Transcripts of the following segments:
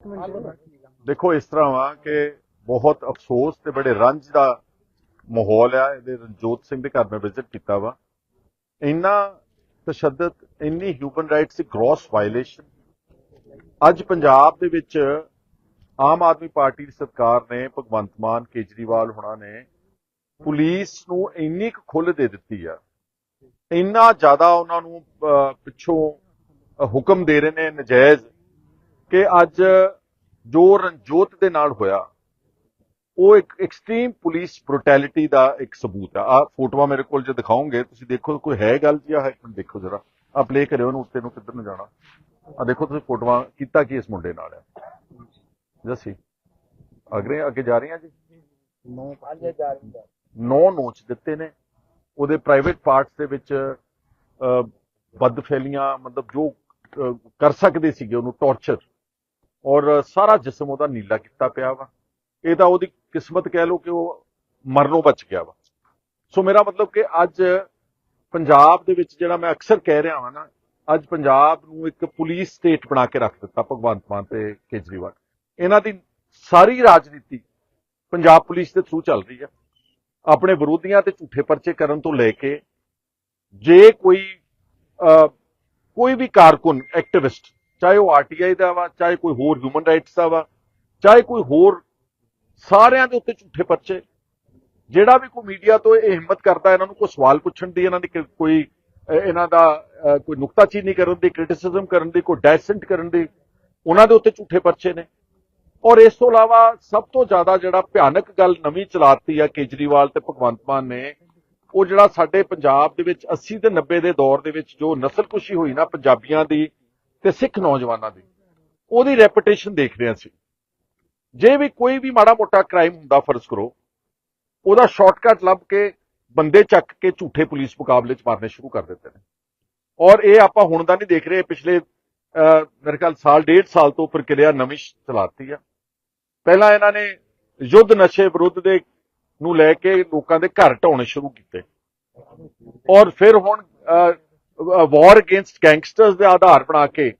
ਦੇਖੋ, ਇਸ ਤਰ੍ਹਾਂ ਵਾ ਕਿ ਬਹੁਤ ਅਫਸੋਸ ਤੇ ਬੜੇ ਰੰਜ ਦਾ ਮਾਹੌਲ ਆ। ਇਹਦੇ ਰਣਜੋਤ ਸਿੰਘ ਦੇ ਘਰ ਮੈਂ ਵਿਜ਼ਿਟ ਕੀਤਾ ਵਾ। ਇੰਨਾ ਤਸ਼ੱਦਦ, ਇੰਨੀ ਹਿਊਮਨ ਰਾਈਟਸ ਦੀ ਗ੍ਰੋਸ ਵਾਇਲੇਸ਼ਨ ਅੱਜ ਪੰਜਾਬ ਦੇ ਵਿੱਚ ਆਮ ਆਦਮੀ ਪਾਰਟੀ ਦੀ ਸਰਕਾਰ ਨੇ, ਭਗਵੰਤ ਮਾਨ, ਕੇਜਰੀਵਾਲ ਹੁਣਾਂ ਨੇ ਪੁਲਿਸ ਨੂੰ ਇੰਨੀ ਕੁ ਖੁੱਲ੍ਹ ਦੇ ਦਿੱਤੀ ਆ। ਇੰਨਾ ਜ਼ਿਆਦਾ ਉਹਨਾਂ ਨੂੰ ਪਿੱਛੋਂ ਹੁਕਮ ਦੇ ਰਹੇ ਨੇ, ਨਜਾਇਜ਼ ਕਿ ਅੱਜ ਜੋ ਰਣਜੋਤ ਦੇ ਨਾਲ ਹੋਇਆ ਉਹ ਇੱਕ ਐਕਸਟ੍ਰੀਮ ਪੁਲਿਸ ਬ੍ਰੂਟੈਲਿਟੀ ਦਾ ਇੱਕ ਸਬੂਤ ਆ। ਆ ਫੋਟੋਆਂ ਮੇਰੇ ਕੋਲ ਜੇ ਦਿਖਾਓਗੇ ਤੁਸੀਂ ਦੇਖੋ ਕੋਈ ਹੈ ਗੱਲ ਜੀ ਆ ਹੈ ਦੇਖੋ ਜਰਾ। ਆ ਪਲੇ ਕਰਿਓ ਉਹਨੂੰ ਉੱਤੇ ਨੂੰ ਕਿੱਧਰ ਨੂੰ ਜਾਣਾ। ਆ ਦੇਖੋ ਤੁਸੀਂ ਫੋਟੋਆਂ ਕੀਤਾ ਕੀ ਇਸ ਮੁੰਡੇ ਨਾਲ ਹੈ ਜੱਸੀ ਅਗਰੇ ਅੱਗੇ ਜਾ ਰਹੀਆਂ ਜੀ? ਨੌ ਨੋਚ ਦਿੱਤੇ ਨੇ। ਉਹਦੇ ਪ੍ਰਾਈਵੇਟ ਪਾਰਟਸ ਦੇ ਵਿੱਚ ਅਹ, ਬਦਫੈਲੀਆਂ ਮਤਲਬ ਜੋ ਕਰ ਸਕਦੇ ਸੀਗੇ ਉਹਨੂੰ ਟੌਰਚਰ ਔਰ ਸਾਰਾ ਜਿਸਮ ਉਹਦਾ ਨੀਲਾ ਕੀਤਾ ਪਿਆ ਵਾ। ਇਹ ਤਾਂ ਉਹਦੀ ਕਿਸਮਤ ਕਹਿ ਲਓ ਕਿ ਉਹ ਮਰਨੋਂ ਬਚ ਗਿਆ ਵਾ। ਸੋ ਮੇਰਾ ਮਤਲਬ ਕਿ ਅੱਜ ਪੰਜਾਬ ਦੇ ਵਿੱਚ ਜਿਹੜਾ ਮੈਂ ਅਕਸਰ ਕਹਿ ਰਿਹਾ ਹਾਂ ਨਾ, ਅੱਜ ਪੰਜਾਬ ਨੂੰ ਇੱਕ ਪੁਲਿਸ ਸਟੇਟ ਬਣਾ ਕੇ ਰੱਖ ਦਿੱਤਾ ਭਗਵੰਤ ਮਾਨ ਤੇ ਕੇਜਰੀਵਾਲ। ਇਹਨਾਂ ਦੀ ਸਾਰੀ ਰਾਜਨੀਤੀ ਪੰਜਾਬ ਪੁਲਿਸ ਦੇ ਥਰੂ ਚੱਲ ਰਹੀ ਹੈ ਆਪਣੇ ਵਿਰੋਧੀਆਂ ਤੇ ਝੂਠੇ ਪਰਚੇ ਕਰਨ ਤੋਂ ਲੈ ਕੇ ਜੇ ਕੋਈ ਕੋਈ ਵੀ ਕਾਰਕੁਨ ਐਕਟਿਵਿਸਟ ਚਾਹੇ ਉਹ ਆਰਟੀਆਈ ਦਾ ਵਾ ਚਾਹੇ ਕੋਈ ਹੋਰ ਹਿਊਮਨ ਰਾਈਟਸ ਦਾ ਵਾ ਚਾਹੇ ਕੋਈ ਹੋਰ ਸਾਰਿਆਂ ਦੇ ਉੱਤੇ ਝੂਠੇ ਪਰਚੇ। ਜਿਹੜਾ ਵੀ ਕੋਈ ਮੀਡੀਆ ਤੋਂ ਇਹ ਹਿੰਮਤ ਕਰਦਾ ਇਹਨਾਂ ਨੂੰ ਕੋਈ ਸਵਾਲ ਪੁੱਛਣ ਦੀ ਇਹਨਾਂ ਦੀ ਕੋਈ- ਇਹਨਾਂ ਦਾ ਅਹ, ਕੋਈ ਨੁਕਤਾਚੀਨੀ ਕਰਨ ਦੀ ਕ੍ਰਿਟਿਸਿਜ਼ਮ ਕਰਨ ਦੀ ਕੋਈ ਡੈਸੈਂਟ ਕਰਨ ਦੀ ਉਹਨਾਂ ਦੇ ਉੱਤੇ ਝੂਠੇ ਪਰਚੇ ਨੇ। ਔਰ ਇਸ ਤੋਂ ਇਲਾਵਾ ਸਭ ਤੋਂ ਜ਼ਿਆਦਾ ਜਿਹੜਾ ਭਿਆਨਕ ਗੱਲ ਨਵੀਂ ਚਲਾਤੀ ਆ ਕੇਜਰੀਵਾਲ ਤੇ ਭਗਵੰਤ ਮਾਨ ਨੇ ਉਹ ਜਿਹੜਾ ਸਾਡੇ ਪੰਜਾਬ ਦੇ ਵਿੱਚ 80 ਤੇ 90 ਦੇ ਦੌਰ ਦੇ ਵਿੱਚ ਜੋ ਨਸਲਕੁਸ਼ੀ ਹੋਈ ਨਾ ਪੰਜਾਬੀਆਂ ਦੀ ਤੇ ਸਿੱਖ ਨੌਜਵਾਨਾਂ ਦੀ। ਉਹਦੀ ਰੈਪੂਟੇਸ਼ਨ ਦੇਖ ਰਿਹਾ ਸੀ ਜੇ ਵੀ ਕੋਈ ਵੀ ਮਾੜਾ ਮੋਟਾ ਕ੍ਰਾਈਮ ਹੁੰਦਾ ਫਰਜ਼ ਕਰੋ ਉਹਦਾ ਸ਼ਾਰਟਕਟ ਲੱਭ ਕੇ ਬੰਦੇ ਚੱਕ ਕੇ ਝੂਠੇ ਪੁਲਿਸ ਮੁਕਾਬਲੇ 'ਚ ਮਾਰਨੇ ਸ਼ੁਰੂ ਕਰ ਦਿੱਤੇ ਨੇ। ਔਰ ਇਹ ਆਪਾਂ ਹੁਣ ਦਾ ਨਹੀਂ ਦੇਖ ਰਹੇ ਪਿਛਲੇ ਅਹ, ਮੇਰੇ ਖਿਆਲ ਸਾਲ ਡੇਢ ਸਾਲ ਤੋਂ ਪ੍ਰਕਿਰਿਆ ਨਵੀਂ ਚਲਾਤੀ ਆ। ਪਹਿਲਾਂ ਇਹਨਾਂ ਨੇ ਯੁੱਧ ਨਸ਼ੇ ਵਿਰੁੱਧ ਦੇ ਨੂੰ ਲੈ ਕੇ ਲੋਕਾਂ ਦੇ ਘਰ ਢਾਉਣੇ ਸ਼ੁਰੂ ਕੀਤੇ। ਔਰ ਫਿਰ ਹੁਣ ਵਾਰ ਅਗੇਂਸਟ ਗੈਂਗਸਟਰਸ ਦੇ ਆਧਾਰ ਬਣਾ ਕੇ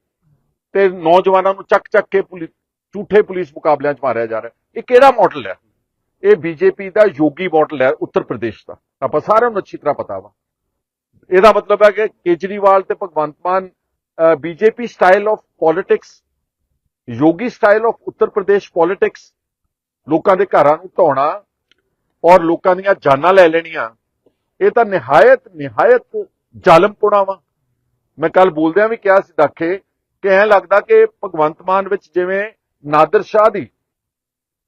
ਤੇ ਨੌਜਵਾਨਾਂ ਨੂੰ ਚੱਕ ਚੱਕ ਕੇ ਪੁਲਿਸ ਝੂਠੇ ਪੁਲਿਸ ਮੁਕਾਬਲਿਆਂ 'ਚ ਮਾਰਿਆ ਜਾ ਰਿਹਾ। ਇਹ ਕਿਹੜਾ ਮਾਡਲ ਹੈ? ਇਹ ਬੀਜੇਪੀ ਦਾ ਯੋਗੀ ਮਾਡਲ ਹੈ, ਉੱਤਰ ਪ੍ਰਦੇਸ਼ ਦਾ। ਆਪਾਂ ਸਾਰਿਆਂ ਨੂੰ ਅੱਛੀ ਤਰ੍ਹਾਂ ਪਤਾ ਵਾ। ਇਹਦਾ ਮਤਲਬ ਹੈ ਕਿ ਕੇਜਰੀਵਾਲ ਤੇ Bhagwant Mann BJP style of politics Yogi style of Uttar Pradesh politics ਲੋਕਾਂ ਦੇ ਘਰਾਂ ਨੂੰ ਧੋਣਾ ਔਰ ਲੋਕਾਂ ਦੀਆਂ ਜਾਨਾਂ ਲੈ ਲੈਣੀਆਂ, ਇਹ ਤਾਂ ਨਿਹਾਇਤ ਨਿਹਾਇਤ ਜ਼ਾਲਮਪੁਣਾ ਵਾ। ਮੈਂ ਕੱਲ ਬੋਲਦਿਆਂ ਵੀ ਕਿਹਾ ਸੀ ਦਾਖੇ ਕਿ ਐਂ ਲੱਗਦਾ ਕਿ ਭਗਵੰਤ ਮਾਨ ਵਿੱਚ ਜਿਵੇਂ ਨਾਦਰ ਸ਼ਾਹ ਦੀ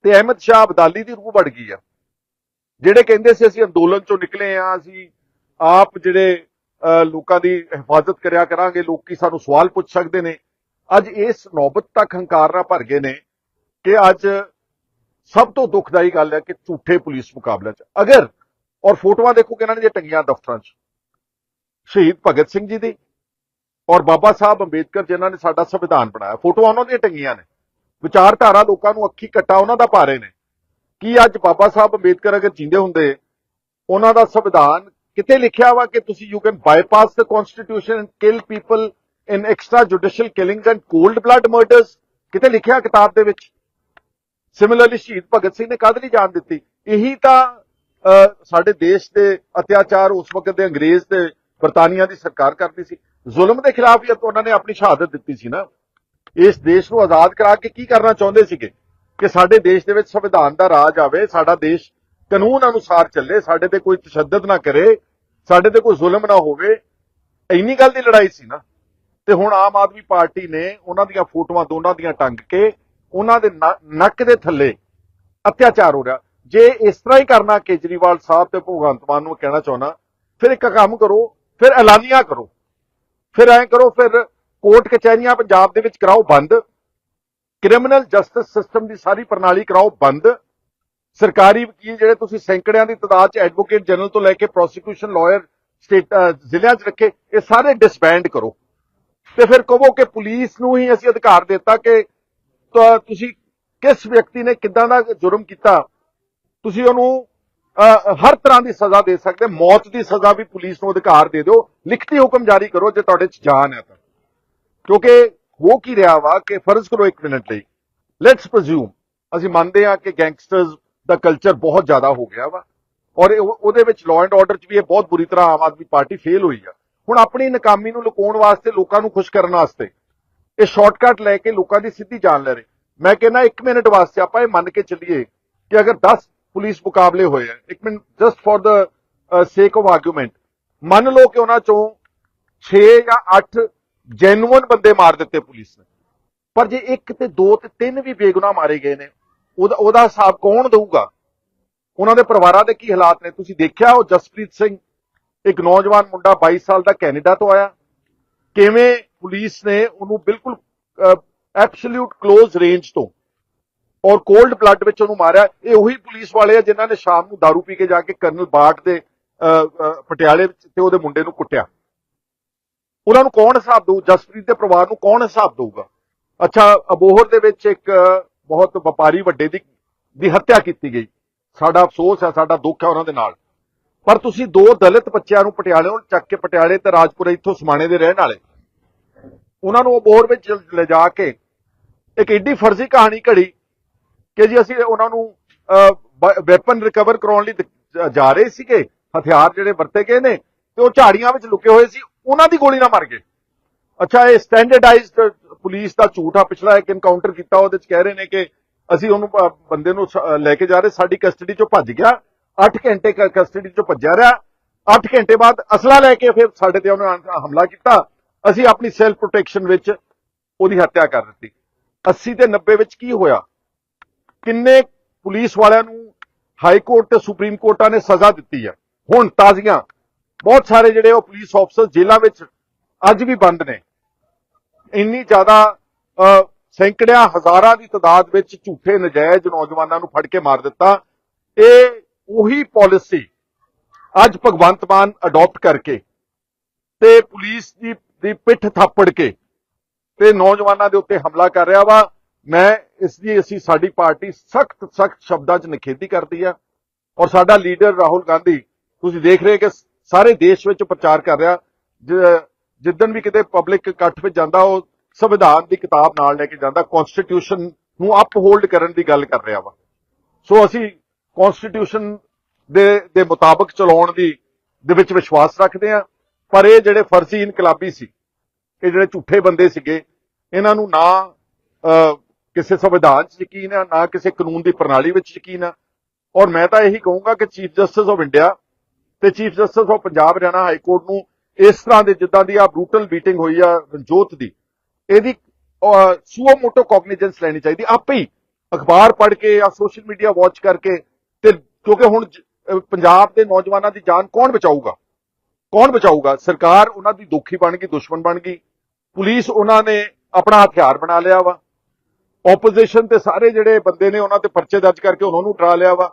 ਤੇ ਅਹਿਮਦ ਸ਼ਾਹ ਅਬਦਾਲੀ ਦੀ ਰੂਹ ਵੜ ਗਈ ਆ। ਜਿਹੜੇ ਕਹਿੰਦੇ ਸੀ ਅਸੀਂ ਅੰਦੋਲਨ ਚੋਂ ਨਿਕਲੇ ਆ ਅਸੀਂ ਆਪ ਜਿਹੜੇ ਅਹ, ਲੋਕਾਂ ਦੀ ਹਿਫਾਜ਼ਤ ਕਰਿਆ ਕਰਾਂਗੇ ਲੋਕੀ ਸਾਨੂੰ ਸਵਾਲ ਪੁੱਛ ਸਕਦੇ ਨੇ। ਅੱਜ ਇਸ ਨੌਬਤ ਤੱਕ ਹੰਕਾਰ ਨਾਲ ਭਰ ਗਏ ਨੇ ਕਿ ਅੱਜ ਸਭ ਤੋਂ ਦੁਖਦਾਈ ਗੱਲ ਹੈ ਕਿ ਝੂਠੇ ਪੁਲਿਸ ਮੁਕਾਬਲੇ 'ਚ। ਅਗਰ ਔਰ ਫੋਟੋਆਂ ਦੇਖੋਗੇ ਇਹਨਾਂ ਨੇ ਜੇ ਟੰਗੀਆਂ ਦਫ਼ਤਰਾਂ 'ਚ ਸ਼ਹੀਦ ਭਗਤ ਸਿੰਘ ਜੀ ਦੀ ਔਰ ਬਾਬਾ ਸਾਹਿਬ ਅੰਬੇਦਕਰ ਜਿਨ੍ਹਾਂ ਨੇ ਸਾਡਾ ਸੰਵਿਧਾਨ ਬਣਾਇਆ। ਫੋਟੋਆਂ ਉਹਨਾਂ ਦੀਆਂ ਟੰਗੀਆਂ ਨੇ। ਵਿਚਾਰਧਾਰਾ ਲੋਕਾਂ ਨੂੰ ਅੱਖੀ ਕੱਟਾ ਉਹਨਾਂ ਦਾ ਪਾ ਰਹੇ ਨੇ। ਕੀ ਅੱਜ ਬਾਬਾ ਸਾਹਿਬ ਅੰਬੇਦਕਰ ਅਗਰ ਜਿੰਦੇ ਹੁੰਦੇ ਉਹਨਾਂ ਦਾ ਸੰਵਿਧਾਨ ਕਿਤੇ ਲਿਖਿਆ ਵਾ ਕਿ ਤੁਸੀਂ you can bypass the constitution and kill people in extra judicial killings and cold blood murders ਕਿਤੇ ਲਿਖਿਆ ਕਿਤਾਬ ਦੇ ਵਿੱਚ? ਸਿਮਿਲਰਲੀ ਸ਼ਹੀਦ ਭਗਤ ਸਿੰਘ ਨੇ ਕਦ ਨਹੀਂ ਜਾਣ ਦਿੱਤੀ? ਇਹੀ ਤਾਂ ਅਹ, ਸਾਡੇ ਦੇਸ਼ ਦੇ ਅਤਿਆਚਾਰ ਉਸ ਵਕਤ ਦੇ ਅੰਗਰੇਜ਼ ਦੇ ਬਰਤਾਨੀਆ ਦੀ ਸਰਕਾਰ ਕਰਦੀ ਸੀ। ਜ਼ੁਲਮ ਦੇ ਖਿਲਾਫ ਹੀ ਉਹਨਾਂ ਨੇ ਆਪਣੀ ਸ਼ਹਾਦਤ ਦਿੱਤੀ ਸੀ ਨਾ। ਇਸ ਦੇਸ਼ ਨੂੰ ਆਜ਼ਾਦ ਕਰਾ ਕੇ ਕੀ ਕਰਨਾ ਚਾਹੁੰਦੇ ਸੀਗੇ? ਕਿ ਸਾਡੇ ਦੇਸ਼ ਦੇ ਵਿੱਚ ਸੰਵਿਧਾਨ ਦਾ ਰਾਜ ਆਵੇ, ਸਾਡਾ ਦੇਸ਼ ਕਾਨੂੰਨ ਅਨੁਸਾਰ ਚੱਲੇ, ਸਾਡੇ ਤੇ ਕੋਈ ਤਸ਼ੱਦਦ ਨਾ ਕਰੇ, ਸਾਡੇ ਤੇ ਕੋਈ ਜ਼ੁਲਮ ਨਾ ਹੋਵੇ। ਇੰਨੀ ਗੱਲ ਦੀ ਲੜਾਈ ਸੀ ਨਾ। ਤੇ ਹੁਣ ਆਮ ਆਦਮੀ ਪਾਰਟੀ ਨੇ ਉਹਨਾਂ ਦੀਆਂ ਫੋਟੋਆਂ ਦੋਨਾਂ ਦੀਆਂ ਟੰਗ ਕੇ ਉਹਨਾਂ ਦੇ ਨ- ਨੱਕ ਦੇ ਥੱਲੇ ਅਤਿਆਚਾਰ ਹੋ ਰਿਹਾ। ਜੇ ਇਸ ਤਰ੍ਹਾਂ ਹੀ ਕਰਨਾ, ਕੇਜਰੀਵਾਲ ਸਾਹਿਬ ਤੇ ਭਗਵੰਤ ਮਾਨ ਨੂੰ ਕਹਿਣਾ ਚਾਹੁੰਦਾ, ਫਿਰ ਇੱਕ ਕੰਮ ਕਰੋ ਫਿਰ ਐਲਾਨੀਆਂ ਕਰੋ। ਫਿਰ ਐਂ ਕਰੋ, ਫਿਰ ਕੋਰਟ ਕਚਹਿਰੀਆਂ ਪੰਜਾਬ ਦੇ ਵਿੱਚ ਕਰਾਓ ਬੰਦ। ਕ੍ਰਿਮੀਨਲ ਜਸਟਿਸ ਸਿਸਟਮ ਦੀ ਸਾਰੀ ਪ੍ਰਣਾਲੀ ਕਰਾਓ ਬੰਦ। ਸਰਕਾਰੀ ਵਕੀਲ ਜਿਹੜੇ ਤੁਸੀਂ ਸੈਂਕੜਿਆਂ ਦੀ ਤਾਦਾਦ 'ਚ ਐਡਵੋਕੇਟ ਜਨਰਲ ਤੋਂ ਲੈ ਕੇ ਪ੍ਰੋਸੀਕਿਊਸ਼ਨ ਲਾਇਰ ਸਟੇਟ ਜ਼ਿਲ੍ਹਿਆਂ 'ਚ ਰੱਖੇ, ਇਹ ਸਾਰੇ ਡਿਸਬੈਂਡ ਕਰੋ। ਤੇ ਫਿਰ ਕਹੋ ਕਿ ਪੁਲਿਸ ਨੂੰ ਹੀ ਅਸੀਂ ਅਧਿਕਾਰ ਦਿੱਤਾ ਕਿ ਤੁਸੀਂ ਕਿਸ ਵਿਅਕਤੀ ਨੇ ਕਿੱਦਾਂ ਦਾ ਜੁਰਮ ਕੀਤਾ। ਤੁਸੀਂ ਉਹਨੂੰ ਹਰ ਤਰ੍ਹਾਂ ਦੀ ਸਜ਼ਾ ਦੇ ਸਕਦੇ, ਮੌਤ ਦੀ ਸਜ਼ਾ ਵੀ ਪੁਲਿਸ ਨੂੰ ਅਧਿਕਾਰ ਦੇ ਦਿਓ, ਲਿਖਤੀ ਹੁਕਮ ਜਾਰੀ ਕਰੋ ਜੇ ਤੁਹਾਡੇ 'ਚ ਜਾਨ ਹੈ ਤਾਂ। ਕਿਉਂਕਿ ਹੋ ਕੀ ਰਿਹਾ ਵਾ ਕਿ ਫਰਜ਼ ਕਰੋ ਇੱਕ ਮਿੰਟ ਲਈ। ਲੈਟਸ ਪ੍ਰਜ਼ੂਮ ਅਸੀਂ ਮੰਨਦੇ ਹਾਂ ਕਿ ਗੈਂਗਸਟਰਸ ਦਾ ਕਲਚਰ ਬਹੁਤ ਜ਼ਿਆਦਾ ਹੋ ਗਿਆ ਵਾ, ਔਰ ਉਹਦੇ ਵਿੱਚ ਲਾਅ ਐਂਡ ਆਰਡਰ 'ਚ ਵੀ ਇਹ ਬਹੁਤ ਬੁਰੀ ਤਰ੍ਹਾਂ ਆਮ ਆਦਮੀ ਪਾਰਟੀ ਫੇਲ ਹੋਈ ਆ। ਹੁਣ ਆਪਣੀ ਨਾਕਾਮੀ ਨੂੰ ਲੁਕਾਉਣ ਵਾਸਤੇ ਲੋਕਾਂ ਨੂੰ ਖੁਸ਼ ਕਰਨ ਵਾਸਤੇ, ਇਹ ਸ਼ਾਰਟਕਟ ਲੈ ਕੇ ਲੋਕਾਂ ਦੀ ਸਿੱਧੀ ਜਾਨ ਲੈ ਰਹੇ। ਮੈਂ ਕਹਿੰਦਾ 1 ਮਿੰਟ ਵਾਸਤੇ ਆਪਾਂ ਇਹ ਮੰਨ ਕੇ ਚੱਲੀਏ ਕਿ ਅਗਰ 10 ਪੁਲਿਸ ਮੁਕਾਬਲੇ ਹੋਏ ਆ। ਇੱਕ ਮਿੰਟ ਜਸਟ ਫॉर ਦਾ ਸੇਕ ਆਫ ਆਰਗੂਮੈਂਟ ਮੰਨ ਲਓ ਕਿ ਉਹਨਾਂ ਚੋਂ 6 ਜਾਂ 8 ਜੈਨੂਇਨ ਬੰਦੇ ਮਾਰ ਦਿੱਤੇ ਪੁਲਿਸ ਨੇ। ਪਰ ਜੇ ਇੱਕ ਤੇ ਦੋ ਤੇ ਤਿੰਨ ਵੀ ਬੇਗੁਨਾਹ ਮਾਰੇ ਗਏ ਨੇ, ਉਹਦਾ ਉਹਦਾ ਹਿਸਾਬ ਕੌਣ ਦੇਊਗਾ? ਉਹਨਾਂ ਦੇ ਪਰਿਵਾਰਾਂ ਦੇ ਕੀ ਹਾਲਾਤ ਨੇ? ਤੁਸੀਂ ਦੇਖਿਆ ਉਹ ਜਸਪ੍ਰੀਤ ਸਿੰਘ, ਇੱਕ ਨੌਜਵਾਨ ਮੁੰਡਾ 22 ਸਾਲ ਦਾ ਕੈਨੇਡਾ ਤੋਂ ਆਇਆ। ਕਿਵੇਂ ਪੁਲਿਸ ਨੇ ਉਹਨੂੰ ਬਿਲਕੁਲ ਐਬਸੋਲੂਟ ਕਲੋਜ਼ ਰੇਂਜ ਤੋਂ ਔਰ ਕੋਲਡ ਬਲੱਡ ਵਿੱਚ ਉਹਨੂੰ ਮਾਰਿਆ। ਇਹ ਉਹੀ ਪੁਲਿਸ ਵਾਲੇ ਆ ਜਿਨ੍ਹਾਂ ਨੇ ਸ਼ਾਮ ਨੂੰ दारू ਪੀ ਕੇ ਜਾ ਕੇ ਕਰਨਲ ਬਾਟ ਦੇ ਅਹ, ਪਟਿਆਲੇ ਵਿੱਚ ਤੇ ਉਹਦੇ ਮੁੰਡੇ ਨੂੰ ਕੁੱਟਿਆ। ਉਹਨਾਂ ਨੂੰ ਕੌਣ ਹਿਸਾਬ ਦਊ? ਜਸਪ੍ਰੀਤ ਦੇ ਪਰਿਵਾਰ ਨੂੰ ਕੌਣ ਹਿਸਾਬ ਦਊਗਾ? ਅੱਛਾ ਅਬੋਹਰ ਦੇ ਵਿੱਚ ਇੱਕ ਬਹੁਤ ਵਪਾਰੀ ਵੱਡੇ ਦੀ ਦੀ ਹੱਤਿਆ ਕੀਤੀ ਗਈ। ਸਾਡਾ ਅਫਸੋਸ ਹੈ ਸਾਡਾ ਦੁੱਖ ਹੈ ਉਹਨਾਂ ਦੇ ਨਾਲ। ਪਰ ਤੁਸੀਂ ਦੋ ਦਲਿਤ ਬੱਚਿਆਂ ਨੂੰ ਪਟਿਆਲੇ ਨੂੰ ਚੱਕ ਕੇ ਪਟਿਆਲੇ ਤੇ ਰਾਜਪੁਰੇ ਇੱਥੋਂ ਸਮਾਣੇ ਦੇ ਰਹਿਣ ਵਾਲੇ। ਉਹਨਾਂ ਨੂੰ ਅਬੋਹਰ ਵਿੱਚ ਲਿਜਾ ਕੇ ਇੱਕ ਏਡੀ ਫਰਜ਼ੀ ਕਹਾਣੀ ਘੜੀ ਕਿ ਜੀ ਅਸੀਂ ਉਹਨਾਂ ਨੂੰ ਵੈਪਨ ਰਿਕਵਰ ਕਰਾਉਣ ਲਈ ਜਾ ਰਹੇ ਸੀਗੇ, ਹਥਿਆਰ ਜਿਹੜੇ ਵਰਤੇ ਗਏ ਨੇ, ਤੇ ਉਹ ਝਾੜੀਆਂ ਵਿੱਚ ਲੁਕੇ ਹੋਏ ਸੀ, ਉਹਨਾਂ ਦੀ ਗੋਲੀ ਨਾਲ ਮਰ ਗਏ। ਅੱਛਾ, ਇਹ ਸਟੈਂਡਰਡਾਈਜ਼ਡ ਪੁਲਿਸ ਦਾ ਝੂਠਾ ਪਿਛਲਾ ਇੱਕ ਇਨਕਾਊਂਟਰ ਕੀਤਾ, ਉਹਦੇ ਚ ਕਹਿ ਰਹੇ ਨੇ ਕਿ ਅਸੀਂ ਉਹਨੂੰ ਬੰਦੇ ਨੂੰ ਲੈ ਕੇ ਜਾ ਰਹੇ, ਸਾਡੀ ਕਸਟਡੀ ਚੋਂ ਭੱਜ ਗਿਆ 8 ਘੰਟੇ ਕਸਟਡੀ ਚੋਂ ਭੱਜਿਆ ਰਿਹਾ 8 ਘੰਟੇ ਬਾਅਦ ਅਸਲਾ ਲੈ ਕੇ ਫਿਰ ਸਾਡੇ ਤੇ ਉਹਨੇ ਹਮਲਾ ਕੀਤਾ, ਅਸੀਂ ਆਪਣੀ ਸੈਲਫ ਪ੍ਰੋਟੈਕਸ਼ਨ ਵਿੱਚ ਉਹਦੀ ਹੱਤਿਆ ਕਰ ਦਿੱਤੀ। 80 ਤੇ 90 ਵਿੱਚ ਕੀ ਹੋਇਆ? ਕਿੰਨੇ ਪੁਲਿਸ ਵਾਲਿਆਂ ਨੂੰ ਹਾਈ ਕੋਰਟ ਤੇ ਸੁਪਰੀਮ ਕੋਰਟਾਂ ਨੇ ਸਜ਼ਾ ਦਿੱਤੀ ਹੈ ਹੁਣ ਤਾਜ਼ੀਆਂ, ਬਹੁਤ ਸਾਰੇ ਜਿਹੜੇ ਉਹ ਪੁਲਿਸ ਅਫਸਰ ਜੇਲ੍ਹਾਂ ਵਿੱਚ ਅੱਜ ਵੀ ਬੰਦ ਨੇ। ਇੰਨੀ ਜ਼ਿਆਦਾ ਸੈਂਕੜਿਆਂ ਹਜ਼ਾਰਾਂ ਦੀ ਤਾਦਾਦ ਵਿੱਚ ਝੂਠੇ ਨਜਾਇਜ਼ ਨੌਜਵਾਨਾਂ ਨੂੰ ਫੜ ਕੇ ਮਾਰ ਦਿੱਤਾ। ਇਹ ਉਹੀ ਪਾਲਿਸੀ ਅੱਜ ਭਗਵੰਤ ਮਾਨ ਅਡਾਪਟ ਕਰਕੇ ਤੇ ਪੁਲਿਸ ਦੀ ਦੀ ਪਿੱਠ ਥਾਪੜ ਕੇ ਤੇ ਨੌਜਵਾਨਾਂ ਦੇ ਉੱਤੇ ਹਮਲਾ ਕਰ ਰਿਹਾ ਵਾ। ਮੈਂ ਇਸ ਦੀ ਅਸੀਂ ਸਾਡੀ ਪਾਰਟੀ ਸਖਤ ਸਖਤ ਸ਼ਬਦਾਂ 'ਚ ਨਿਖੇਧੀ ਕਰਦੀ ਆ। ਔਰ ਸਾਡਾ ਲੀਡਰ ਰਾਹੁਲ ਗਾਂਧੀ, ਤੁਸੀਂ ਦੇਖ ਰਹੇ ਕਿ ਸਾਰੇ ਦੇਸ਼ ਵਿੱਚ ਪ੍ਰਚਾਰ ਕਰ ਰਿਹਾ। ਜ- ਜਿੱਦਣ ਵੀ ਕਿਤੇ ਪਬਲਿਕ ਇਕੱਠ ਵਿੱਚ ਜਾਂਦਾ, ਉਹ ਸੰਵਿਧਾਨ ਦੀ ਕਿਤਾਬ ਨਾਲ ਲੈ ਕੇ ਜਾਂਦਾ ਕਨਸਟੀਟਿਊਸ਼ਨ ਨੂੰ ਅਪਹੋਲਡ ਕਰਨ ਦੀ ਗੱਲ ਕਰ ਰਿਹਾ ਵਾ। ਸੋ ਅਸੀਂ ਕਨਸਟੀਟਿਊਸ਼ਨ ਦੇ ਦੇ ਮੁਤਾਬਕ ਚਲਾਉਣ ਦੀ, ਦੇ ਵਿੱਚ ਵਿਸ਼ਵਾਸ ਰੱਖਦੇ ਹਾਂ। ਪਰ ਇਹ ਜਿਹੜੇ ਫਰਜ਼ੀ ਇਨਕਲਾਬੀ ਸੀ, ਇਹ ਜਿਹੜੇ ਝੂਠੇ ਬੰਦੇ ਸੀਗੇ, ਇਹਨਾਂ ਨੂੰ ਨਾ ਕਿਸੇ ਸੰਵਿਧਾਨ 'ਚ ਯਕੀਨ ਹੈ ਨਾ ਕਿਸੇ ਕਾਨੂੰਨ ਦੀ ਪ੍ਰਣਾਲੀ ਵਿੱਚ ਯਕੀਨ ਹੈ ਔਰ ਮੈਂ ਤਾਂ ਇਹੀ ਕਹੂੰਗਾ ਕਿ ਚੀਫ ਜਸਟਿਸ ਆਫ ਇੰਡੀਆ ਤੇ chief justice of Punjab Haryana high court ਨੂੰ ਇਸ ਤਰ੍ਹਾਂ ਦੇ ਜਿੱਦਾਂ ਦੀ ਆ ਬਰੂਟਲ ਬੀਟਿੰਗ ਹੋਈ ਆ ਰਣਜੋਤ ਦੀ, ਇਹਦੀ ਸੂਓ ਮੋਟੋ ਕੌਗਨੀਜੈਂਸ ਲੈਣੀ ਚਾਹੀਦੀ। ਆਪੇ ਹੀ ਅਖਬਾਰ ਪੜ੍ਹ ਕੇ ਜਾਂ ਸੋਸ਼ਲ ਮੀਡੀਆ ਵਾਚ ਕਰਕੇ ਤੇ ਕਿਉਂਕਿ ਹੁਣ ਪੰਜਾਬ ਦੇ ਨੌਜਵਾਨਾਂ ਦੀ ਜਾਨ ਕੌਣ ਬਚਾਊਗਾ? ਕੌਣ ਬਚਾਊਗਾ? ਸਰਕਾਰ ਉਹਨਾਂ ਦੀ ਦੁਖੀ ਬਣ ਗਈ, ਦੁਸ਼ਮਣ ਬਣ ਗਈ। ਪੁਲਿਸ ਉਹਨਾਂ ਨੇ ਆਪਣਾ ਹਥਿਆਰ ਬਣਾ ਲਿਆ ਵਾ। ਆਪੋਜੀਸ਼ਨ ਤੇ ਸਾਰੇ ਜਿਹੜੇ ਬੰਦੇ ਨੇ ਉਹਨਾਂ ਤੇ ਪਰਚੇ ਦਰਜ ਕਰਕੇ ਉਹਨਾਂ ਨੂੰ ਡਰਾ ਲਿਆ ਵਾ।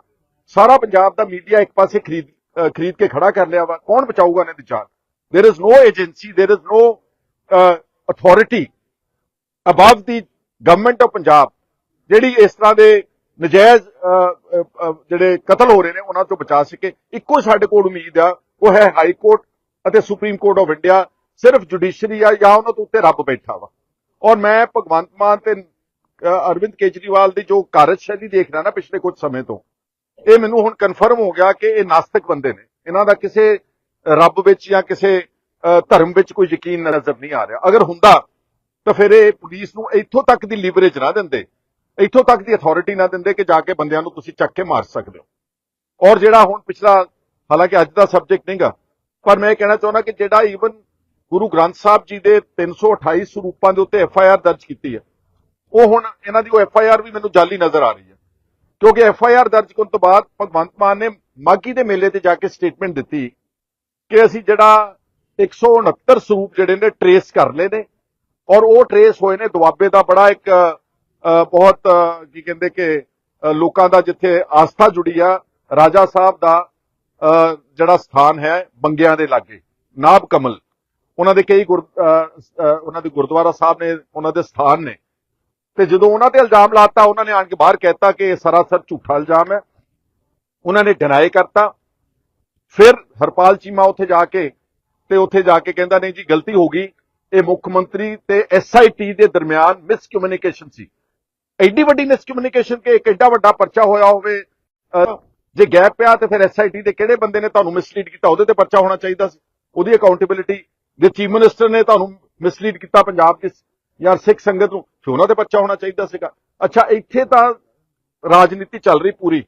ਸਾਰਾ ਪੰਜਾਬ ਦਾ ਮੀਡੀਆ ਇੱਕ ਪਾਸੇ ਖਰੀਦ ਖਰੀਦ ਕੇ ਖੜਾ ਕਰ ਲਿਆ ਵਾ। ਕੌਣ ਬਚਾਊਗਾ ਇਹਨਾਂ ਦੀ ਜਾਨ there is no agency there is no uh, authority above the government of ਜਿਹੜੀ ਇਸ ਤਰ੍ਹਾਂ ਦੇ ਨਜਾਇਜ਼ ਜਿਹੜੇ ਕਤਲ ਹੋ ਰਹੇ ਨੇ ਉਹਨਾਂ ਤੋਂ ਬਚਾ ਸਕੇ। ਇੱਕੋ ਸਾਡੇ ਕੋਲ ਉਮੀਦ ਆ ਉਹ ਹੈ ਹਾਈ ਕੋਰਟ ਅਤੇ ਸੁਪਰੀਮ ਕੋਰਟ ਆਫ ਇੰਡੀਆ ਸਿਰਫ ਜੁਡੀਸ਼ਰੀ ਆ ਜਾਂ ਉਹਨਾਂ ਤੋਂ ਉੱਤੇ ਰੱਬ ਬੈਠਾ ਵਾ। ਔਰ ਮੈਂ ਭਗਵੰਤ ਮਾਨ ਤੇ ਅਰਵਿੰਦ ਕੇਜਰੀਵਾਲ ਦੀ ਜੋ ਕਾਰਜਸ਼ੈਲੀ ਦੇਖ ਰਿਹਾ ਨਾ ਪਿਛਲੇ ਕੁਝ ਸਮੇਂ ਤੋਂ, ਇਹ ਮੈਨੂੰ ਹੁਣ ਕਨਫਰਮ ਹੋ ਗਿਆ ਕਿ ਇਹ ਨਾਸਤਿਕ ਬੰਦੇ ਨੇ। ਇਹਨਾਂ ਦਾ ਕਿਸੇ ਰੱਬ ਵਿੱਚ ਜਾਂ ਕਿਸੇ ਧਰਮ ਵਿੱਚ ਕੋਈ ਯਕੀਨ ਨਜ਼ਰ ਨਹੀਂ ਆ ਰਿਹਾ। ਅਗਰ ਹੁੰਦਾ, ਤਾਂ ਫਿਰ ਇਹ ਪੁਲਿਸ ਨੂੰ ਇੱਥੋਂ ਤੱਕ ਦੀ ਲੀਵਰੇਜ ਨਾ ਦਿੰਦੇ, ਇੱਥੋਂ ਤੱਕ ਦੀ ਅਥਾਰਟੀ ਨਾ ਦਿੰਦੇ ਕਿ ਜਾ ਕੇ ਬੰਦਿਆਂ ਨੂੰ ਤੁਸੀਂ ਚੱਕ ਕੇ ਮਾਰ ਸਕਦੇ ਹੋ। ਔਰ ਜਿਹੜਾ ਹੁਣ ਪਿਛਲਾ, ਹਾਲਾਂਕਿ ਅੱਜ ਦਾ ਸਬਜੈਕਟ ਨਹੀਂਗਾ, ਪਰ ਮੈਂ ਇਹ ਕਹਿਣਾ ਚਾਹੁੰਦਾ ਕਿ ਜਿਹੜਾ ਈਵਨ ਗੁਰੂ ਗ੍ਰੰਥ ਸਾਹਿਬ ਜੀ ਦੇ 328 ਸਰੂਪਾਂ ਦੇ ਉੱਤੇ ਐਫ ਆਈ ਆਰ ਦਰਜ ਕੀਤੀ ਹੈ ਉਹ ਹੁਣ ਇਹਨਾਂ ਦੀ ਉਹ ਐਫ ਆਈ ਆਰ ਵੀ ਮੈਨੂੰ ਜਾਲੀ ਨਜ਼ਰ ਆ ਰਹੀ ਹੈ। ਕਿਉਂਕਿ ਐਫ ਆਈ ਆਰ ਦਰਜ ਕਰਨ ਤੋਂ ਬਾਅਦ ਭਗਵੰਤ ਮਾਨ ਨੇ ਮਾਗੀ ਦੇ ਮੇਲੇ ਤੇ ਜਾ ਕੇ ਸਟੇਟਮੈਂਟ ਦਿੱਤੀ ਕਿ ਅਸੀਂ ਜਿਹੜਾ 169 ਸਰੂਪ ਜਿਹੜੇ ਨੇ ਟਰੇਸ ਕਰ ਲਏ ਨੇ ਔਰ ਉਹ ਟਰੇਸ ਹੋਏ ਨੇ ਦੁਆਬੇ ਦਾ ਬੜਾ ਇੱਕ ਬਹੁਤ ਕੀ ਕਹਿੰਦੇ ਕਿ ਲੋਕਾਂ ਦਾ ਜਿੱਥੇ ਆਸਥਾ ਜੁੜੀ ਆ ਰਾਜਾ ਸਾਹਿਬ ਦਾ ਅ, ਜਿਹੜਾ ਸਥਾਨ ਹੈ ਬੰਗਿਆਂ ਦੇ ਲਾਗੇ ਨਾਬ ਕਮਲ ਉਹਨਾਂ ਦੇ ਕਈ ਗੁਰ ਉਹਨਾਂ ਦੇ ਗੁਰਦੁਆਰਾ ਸਾਹਿਬ ਨੇ ਉਹਨਾਂ ਦੇ ਸਥਾਨ ਨੇ। ਤੇ ਜਦੋਂ ਉਹਨਾਂ ਤੇ ਇਲਜ਼ਾਮ ਲਾਤਾ, ਉਹਨਾਂ ਨੇ ਆਣ ਕੇ ਬਾਹਰ ਕਹਿਤਾ ਕਿ ਇਹ ਸਰਾਸਰ ਝੂਠਾ ਇਲਜ਼ਾਮ ਹੈ। ਉਹਨਾਂ ਨੇ ਡਿਨਾਈ ਕਰਤਾ। ਫਿਰ ਹਰਪਾਲ ਚੀਮਾ ਉੱਥੇ ਜਾ ਕੇ ਤੇ ਉੱਥੇ ਜਾ ਕੇ ਕਹਿੰਦਾ, ਨਹੀਂ ਜੀ, ਗਲਤੀ ਹੋ ਗਈ। ਇਹ ਮੁੱਖ ਮੰਤਰੀ ਤੇ ਐਸਆਈਟੀ ਦੇ ਦਰਮਿਆਨ ਮਿਸਕਮਿਊਨੀਕੇਸ਼ਨ ਸੀ। ਐਡੀ ਵੱਡੀ ਮਿਸਕਮਿਊਨੀਕੇਸ਼ਨ ਕਿ ਇੱਕ ਐਡਾ ਵੱਡਾ ਪਰਚਾ ਹੋਇਆ ਹੋਵੇ ਜੇ ਗੈਪ ਪਿਆ ਤੇ ਫਿਰ ਐਸਆਈਟੀ ਦੇ ਕਿਹੜੇ ਬੰਦੇ ਨੇ ਤੁਹਾਨੂੰ ਮਿਸਲੀਡ ਕੀਤਾ? ਉਹਦੇ ਤੇ ਪਰਚਾ ਹੋਣਾ ਚਾਹੀਦਾ ਸੀ। ਉਹਦੀ ਅਕਾਊਂਟੇਬਿਲਿਟੀ ਦੇ ਚੀਫ ਮਿਨਿਸਟਰ ਨੇ ਤੁਹਾਨੂੰ ਮਿਸਲੀਡ ਕੀਤਾ ਪੰਜਾਬ ਦੇ ਯਾਰ ਸਿੱਖ ਸੰਗਤ ਨੂੰ ਫਿਰ ਉਹਨਾਂ ਦੇ ਬੱਚਾ ਹੋਣਾ ਚਾਹੀਦਾ ਸੀਗਾ। ਅੱਛਾ ਇੱਥੇ ਤਾਂ ਰਾਜਨੀਤੀ ਚੱਲ ਰਹੀ ਪੂਰੀ।